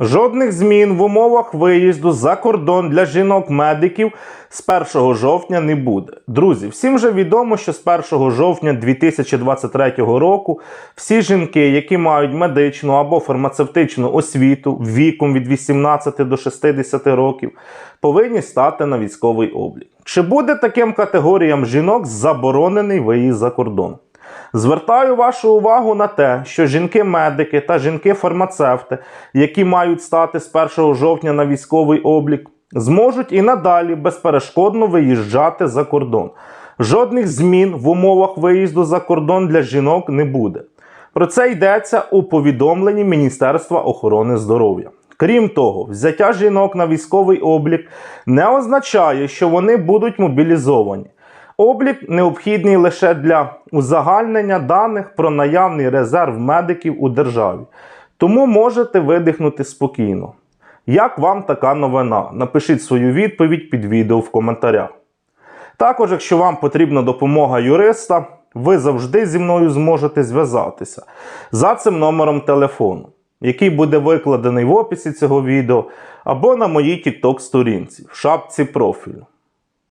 Жодних змін в умовах виїзду за кордон для жінок-медиків з 1 жовтня не буде. Друзі, всім вже відомо, що з 1 жовтня 2023 року всі жінки, які мають медичну або фармацевтичну освіту віком від 18 до 60 років, повинні стати на військовий облік. Чи буде таким категоріям жінок заборонений виїзд за кордон? Звертаю вашу увагу на те, що жінки-медики та жінки-фармацевти, які мають стати з 1 жовтня на військовий облік, зможуть і надалі безперешкодно виїжджати за кордон. Жодних змін в умовах виїзду за кордон для жінок не буде. Про це йдеться у повідомленні Міністерства охорони здоров'я. Крім того, взяття жінок на військовий облік не означає, що вони будуть мобілізовані. Облік необхідний лише для узагальнення даних про наявний резерв медиків у державі. Тому можете видихнути спокійно. Як вам така новина? Напишіть свою відповідь під відео в коментарях. Також, якщо вам потрібна допомога юриста, ви завжди зі мною зможете зв'язатися за цим номером телефону, який буде викладений в описі цього відео або на моїй TikTok сторінці в шапці профілю.